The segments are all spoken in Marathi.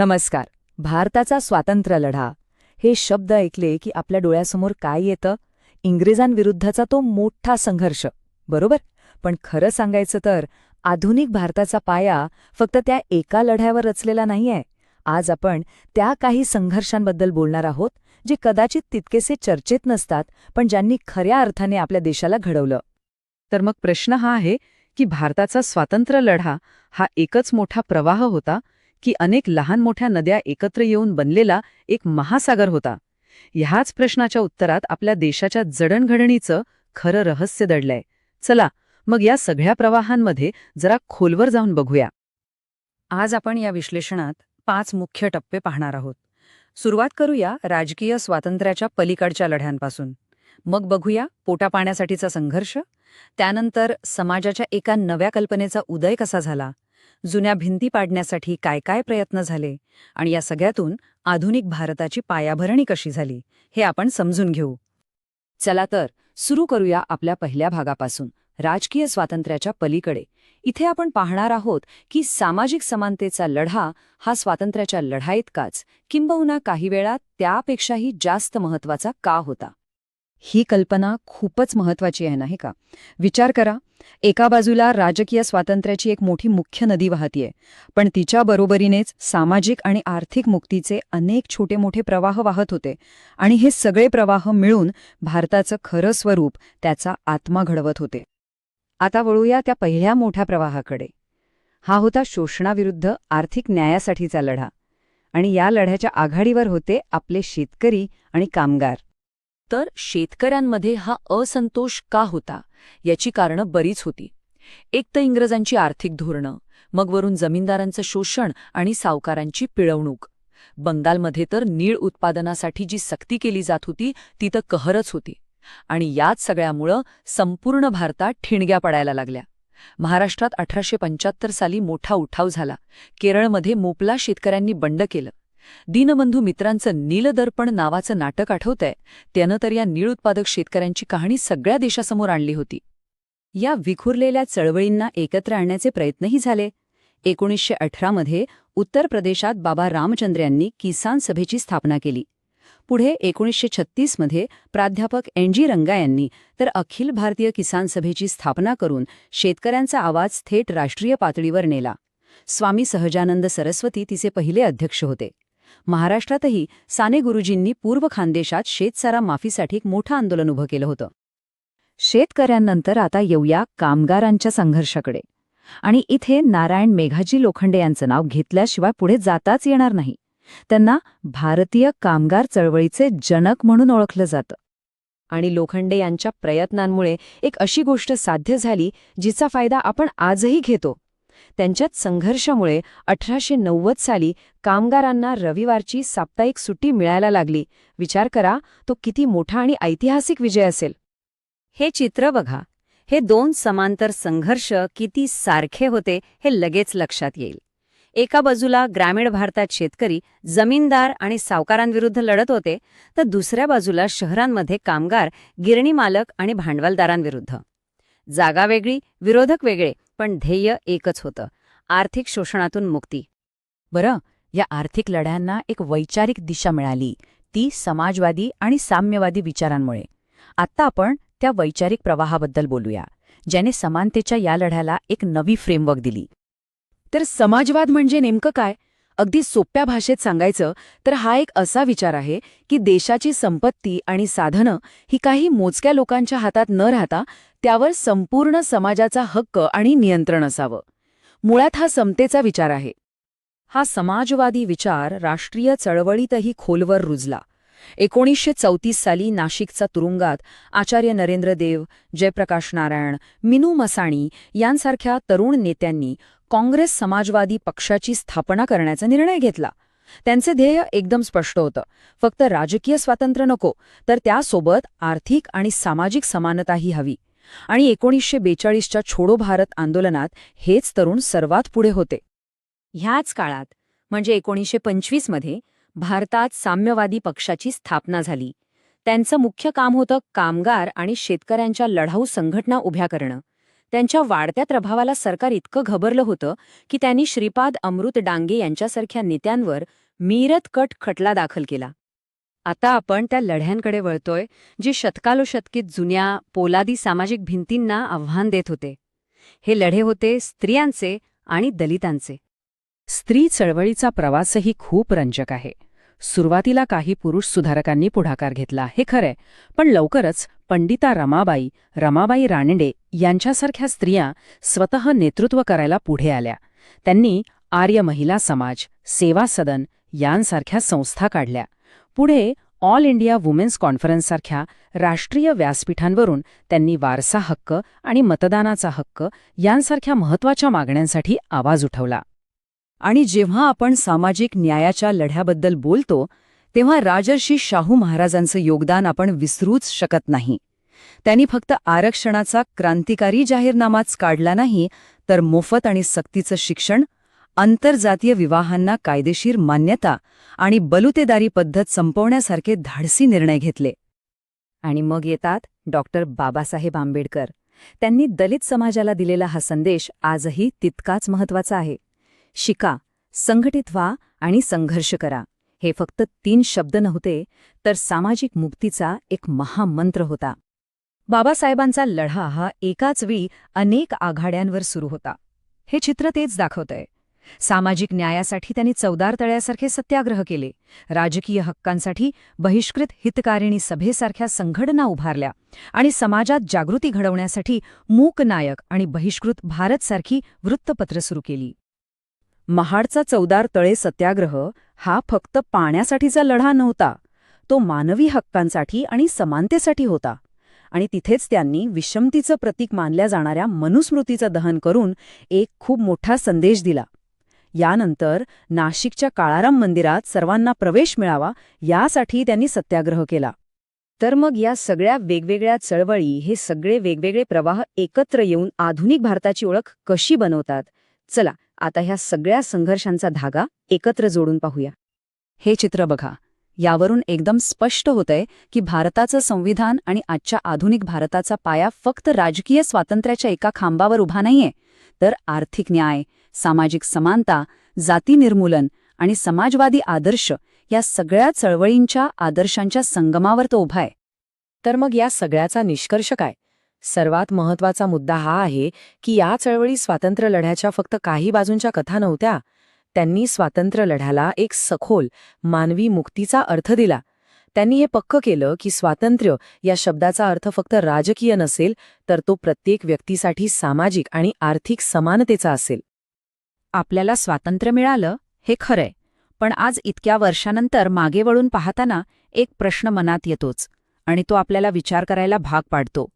नमस्कार. भारताचा स्वातंत्र्य लढा. हे शब्द ऐकले की आपल्या डोळ्यासमोर काय येतं? इंग्रजांविरुद्धचा तो मोठा संघर्ष. बरोबर? पण खरं सांगायचं तर आधुनिक भारताचा पाया फक्त त्या एका लढ्यावर रचलेला नाहीये. आज आपण त्या काही संघर्षांबद्दल बोलणार आहोत जे कदाचित तितकेसे चर्चेत नसतात पण ज्यांनी खऱ्या अर्थाने आपल्या देशाला घडवलं. तर मग प्रश्न हा आहे की भारताचा स्वातंत्र्य लढा हा एकच मोठा प्रवाह होता की अनेक लहान मोठ्या नद्या एकत्र येऊन बनलेला एक महासागर होता. ह्याच प्रश्नाच्या उत्तरात आपल्या देशाच्या जडणघडणीचं खरं रहस्य दडलंय. चला मग या सगळ्या प्रवाहांमध्ये जरा खोलवर जाऊन बघूया. आज आपण या विश्लेषणात पाच मुख्य टप्पे पाहणार आहोत. सुरुवात करूया राजकीय स्वातंत्र्याच्या पलीकडच्या लढ्यांपासून. मग बघूया पोटापाण्यासाठीचा संघर्ष त्यानंतर समाजाच्या एका नव्या कल्पनेचा उदय कसा झाला जुन्या भिंती पाडण्यासाठी काय काय प्रयत्न झाले आणि या सगळ्यातून आधुनिक भारताची पायाभरणी कशी झाली हे आपण समजून घेऊ. चला तर सुरू करूया आपल्या पहिल्या भागापासून राजकीय स्वातंत्र्याच्या पलीकडे. इथे आपण पाहणार आहोत की सामाजिक समानतेचा लढा हा स्वातंत्र्याच्या लढाईतकाच किंबहुना काही वेळा त्यापेक्षाही जास्त महत्त्वाचा का होता? ही कल्पना खूपच महत्वाची आहे नाही का? विचार करा एका बाजूला राजकीय स्वातंत्र्याची एक मोठी मुख्य नदी वाहतीये. पण तिच्या बरोबरीनेच सामाजिक आणि आर्थिक मुक्तीचे अनेक छोटे मोठे प्रवाह वाहत होते. आणि हे सगळे प्रवाह मिळून भारताचं खरं स्वरूप त्याचा आत्मा घडवत होते. आता वळूया त्या पहिल्या मोठ्या प्रवाहाकडे. हा होता शोषणाविरुद्ध आर्थिक न्यायासाठीचा लढा. आणि या लढ्याच्या आघाडीवर होते आपले शेतकरी आणि कामगार. तर शेतकऱ्यांमध्ये हा असंतोष का होता याची कारणं बरीच होती. एक तर इंग्रजांची आर्थिक धोरणं मग वरून जमीनदारांचं शोषण आणि सावकारांची पिळवणूक. बंगालमध्ये तर नीळ उत्पादनासाठी जी सक्ती केली जात होती ती तर कहरच होती. आणि याच सगळ्यामुळं संपूर्ण भारतात ठिणग्या पडायला लागल्या. महाराष्ट्रात अठराशे पंच्याहत्तर साली मोठा उठाव झाला. केरळमध्ये मोपला शेतकऱ्यांनी बंड केलं. दीनबंधू मित्रांचं नीलदर्पण नावाचं नाटक आठवतंय. त्यानं तर या नीळ उत्पादक शेतकऱ्यांची कहाणी सगळ्या देशासमोर आणली होती. या विखुरलेल्या चळवळींना एकत्र आणण्याचे प्रयत्नही झाले. एकोणीसशे अठरामध्ये उत्तर प्रदेशात बाबा रामचंद्र यांनी किसान सभेची स्थापना केली. पुढे एकोणीसशे छत्तीसमध्ये प्राध्यापक एन जी रंगा यांनी तर अखिल भारतीय किसान सभेची स्थापना करून शेतकऱ्यांचा आवाज थेट राष्ट्रीय पातळीवर नेला. स्वामी सहजानंद सरस्वती तिचे पहिले अध्यक्ष होते. महाराष्ट्रातही साने गुरुजींनी पूर्व खानदेशात शेतसारा माफीसाठी एक मोठं आंदोलन उभं केलं होतं. शेतकऱ्यांनंतर आता येऊया कामगारांच्या संघर्षाकडे. आणि इथे नारायण मेघाजी लोखंडे यांचं नाव घेतल्याशिवाय पुढे जाताच येणार नाही. त्यांना भारतीय कामगार चळवळीचे जनक म्हणून ओळखलं जातं. आणि लोखंडे यांच्या प्रयत्नांमुळे एक अशी गोष्ट साध्य झाली जिचा फायदा आपण आजही घेतो. त्यांच्यात संघर्षामुळे अठराशे नव्वद साली कामगारांना रविवारची साप्ताहिक सुट्टी मिळायला लागली. विचार करा तो किती मोठा आणि ऐतिहासिक विजय असेल. हे चित्र बघा. हे दोन समांतर संघर्ष किती सारखे होते हे लगेच लक्षात येईल. एका बाजूला ग्रामीण भारतात शेतकरी जमीनदार आणि सावकारांविरुद्ध लढत होते तर दुसऱ्या बाजूला शहरांमध्ये कामगार गिरणी मालक आणि भांडवलदारांविरुद्ध. जागा वेगळी विरोधक वेगळे पण ध्येय एकच होतं आर्थिक शोषणातून मुक्ती. बरं या आर्थिक लढ्यांना एक वैचारिक दिशा मिळाली ती समाजवादी आणि साम्यवादी विचारांमुळे. आत्ता आपण त्या वैचारिक प्रवाहाबद्दल बोलूया ज्याने समानतेच्या या लढ्याला एक नवी फ्रेमवर्क दिली. तर समाजवाद म्हणजे नेमकं काय? अगदी सोप्या भाषेत सांगायचं तर हा एक असा विचार आहे की देशाची संपत्ती आणि साधनं ही काही मोजक्या लोकांच्या हातात न राहता त्यावर संपूर्ण समाजाचा हक्क आणि नियंत्रण असावं. मुळात हा समतेचा विचार आहे. हा समाजवादी विचार राष्ट्रीय चळवळीतही खोलवर रुजला. एकोणीसशे चौतीस साली नाशिकचा तुरुंगात आचार्य नरेंद्र देव जयप्रकाश नारायण मिनू मसाणी यांसारख्या तरुण नेत्यांनी काँग्रेस समाजवादी पक्षाची स्थापना करण्याचा निर्णय घेतला. त्यांचे ध्येय एकदम स्पष्ट होतं. फक्त राजकीय स्वातंत्र्य नको तर त्यासोबत आर्थिक आणि सामाजिक समानताही हवी. आणि एकोणीसशे बेचाळीसच्या छोडो भारत आंदोलनात हेच तरुण सर्वात पुढे होते. ह्याच काळात म्हणजे एकोणीसशे पंचवीसमध्ये भारतात साम्यवादी पक्षाची स्थापना झाली. त्यांचं मुख्य काम होतं कामगार आणि शेतकऱ्यांच्या लढाऊ संघटना उभ्या करणं. त्यांच्या वाढत्या प्रभावाला सरकार इतकं घबरलं होतं की त्यांनी श्रीपाद अमृत डांगे यांच्यासारख्या नेत्यांवर मीरत कट खटला दाखल केला. आता आपण त्या लढ्यांकडे वळतोय जी शतकालोशतकीत जुन्या पोलादी सामाजिक भिंतींना आव्हान देत होते. हे लढे होते स्त्रियांचे आणि दलितांचे. स्त्री चळवळीचा प्रवासही खूप रंजक आहे. सुरुवातीला काही पुरुष सुधारकांनी पुढाकार घेतला हे खरंय. पण लवकरच पंडिता रमाबाई रमाबाई रानडे यांच्यासारख्या स्त्रिया स्वतः नेतृत्व करायला पुढे आल्या. त्यांनी आर्य महिला समाज सेवा सदन यांसारख्या संस्था काढल्या. पुढे ऑल इंडिया वुमेन्स कॉन्फरन्ससारख्या राष्ट्रीय व्यासपीठांवरून त्यांनी वारसा हक्क आणि मतदानाचा हक्क यांसारख्या महत्त्वाच्या मागण्यांसाठी आवाज उठवला. आणि जेव्हा आपण सामाजिक न्यायाच्या लढ्याबद्दल बोलतो तेव्हा राजर्षी शाहू महाराजांचं योगदान आपण विसरूच शकत नाही. त्यांनी फक्त आरक्षणाचा क्रांतिकारी जाहीरनामाच काढला नाही तर मोफत आणि सक्तीचं शिक्षण आंतरजातीय विवाहांना कायदेशीर मान्यता आणि बलुतेदारी पद्धत संपवण्यासारखे धाडसी निर्णय घेतले. आणि मग येतात डॉक्टर बाबासाहेब आंबेडकर. त्यांनी दलित समाजाला दिलेला हा संदेश आजही तितकाच महत्त्वाचा आहे. शिका संघटित व्हा आणि संघर्ष करा. हे फक्त तीन शब्द नव्हते तर सामाजिक मुक्तीचा एक महामंत्र होता. बाबासाहेबांचा लढा हा एकाच वेळी अनेक आघाड्यांवर सुरू होता. हे चित्र तेच दाखवतंय. सामाजिक न्यायासाठी त्यांनी चौदार तळ्यासारखे सत्याग्रह केले. राजकीय हक्कांसाठी बहिष्कृत हितकारिणी सभेसारख्या संघटना उभारल्या आणि समाजात जागृती घडवण्यासाठी मूक नायक आणि बहिष्कृत भारतसारखी वृत्तपत्र सुरू केली. महाडचा चौदार तळे सत्याग्रह हा फक्त पाण्यासाठीचा लढा नव्हता. तो मानवी हक्कांसाठी आणि समानतेसाठी होता. आणि तिथेच त्यांनी विषमतीचं प्रतीक मानल्या जाणाऱ्या मनुस्मृतीचं दहन करून एक खूप मोठा संदेश दिला. यानंतर नाशिकच्या काळाराम मंदिरात सर्वांना प्रवेश मिळावा यासाठी त्यांनी सत्याग्रह केला. तर मग या सगळ्या वेगवेगळ्या चळवळी हे सगळे वेगवेगळे प्रवाह एकत्र येऊन आधुनिक भारताची ओळख कशी बनवतात? चला आता ह्या सगळ्या संघर्षांचा धागा एकत्र जोडून पाहूया. हे चित्र बघा. यावरून एकदम स्पष्ट होतंय की भारताचं संविधान आणि आजच्या आधुनिक भारताचा पाया फक्त राजकीय स्वातंत्र्याच्या एका खांबावर उभा नाहीये. तर आर्थिक न्याय सामाजिक समानता जाती निर्मूलन आणि समाजवादी आदर्श या सगळ्या चळवळींच्या आदर्शांच्या संगमावर तो उभा आहे. तर मग या सगळ्याचा निष्कर्ष काय? सर्वात महत्त्वाचा मुद्दा हा आहे की या चळवळी स्वातंत्र्य लढ्याच्या फक्त काही बाजूंच्या कथा नव्हत्या. त्यांनी स्वातंत्र्य लढ्याला एक सखोल मानवी मुक्तीचा अर्थ दिला. त्यांनी हे पक्क केलं की स्वातंत्र्य या शब्दाचा अर्थ फक्त राजकीय नसेल तर तो प्रत्येक व्यक्तीसाठी सामाजिक आणि आर्थिक समानतेचा असेल. आपल्याला स्वातंत्र्य मिळालं हे खरंय. पण आज इतक्या वर्षानंतर मागे वळून पाहताना एक प्रश्न मनात येतोच आणि तो आपल्याला विचार करायला भाग पाडतो.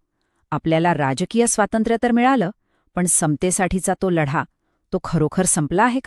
आपल्याला राजकीय स्वातंत्र्य तर मिळालं पण समतेसाठीचा तो लढा तो खरोखर संपला आहे का?